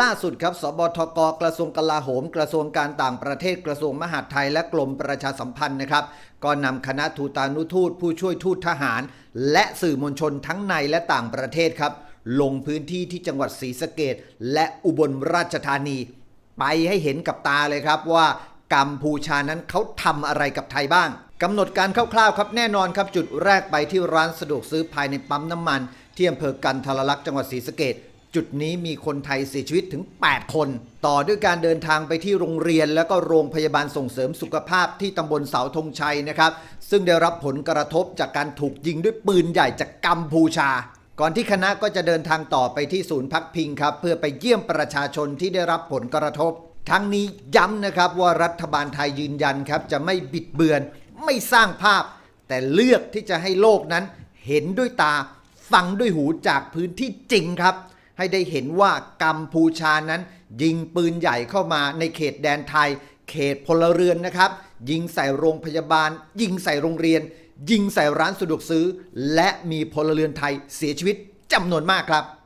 ล่าสุดครับสบทกกระทรวงกลาโหม กระทรวงการต่างประเทศกระทรวงมหาดไทยและกรมประชาสัมพันธ์นะครับ ก็นำคณะทูตานุทูต ผู้ช่วยทูตทหาร และสื่อมวลชนทั้งในและต่างประเทศครับ ลงพื้นที่ที่จังหวัดศรีสะเกดและอุบลราชธานี ไปให้เห็นกับตาเลยครับว่ากัมพูชานั้นเขาทำอะไรกับไทยบ้างกำหนดการคร่าวๆครับแน่นอนครับจุดแรกไปที่ร้านสะดวกซื้อภายในปั๊มน้ำมันที่อำเภอกันทรลักษณ์จังหวัดศรีสะเกด จุดนี้มีคนไทยเสียชีวิตถึง 8 คน ต่อด้วยการเดินทางไปที่โรงเรียน แล้วก็โรงพยาบาลส่งเสริมสุขภาพที่ตำบลเสาธงชัยนะครับ ซึ่งได้รับผลกระทบจากการถูกยิงด้วยปืนใหญ่จากกัมพูชา ก่อนที่คณะก็จะเดินทางต่อไปที่ศูนย์พักพิงครับ เพื่อไปเยี่ยมประชาชนที่ได้รับผลกระทบ ทั้งนี้ย้ำนะครับว่ารัฐบาลไทยยืนยันครับจะไม่บิดเบือน ไม่สร้างภาพ แต่เลือกที่จะให้โลกนั้น เห็นด้วยตาฟังด้วยหูจากพื้นที่จริงครับ ให้ได้เห็นว่ากัมพูชานั้น ยิงปืนใหญ่เข้ามาในเขตแดนไทย เขตพลเรือนนะครับ ยิงใส่โรงพยาบาล ยิงใส่โรงเรียน ยิงใส่ร้านสะดวกซื้อ และมีพลเรือนไทยเสียชีวิตจำนวนมากครับ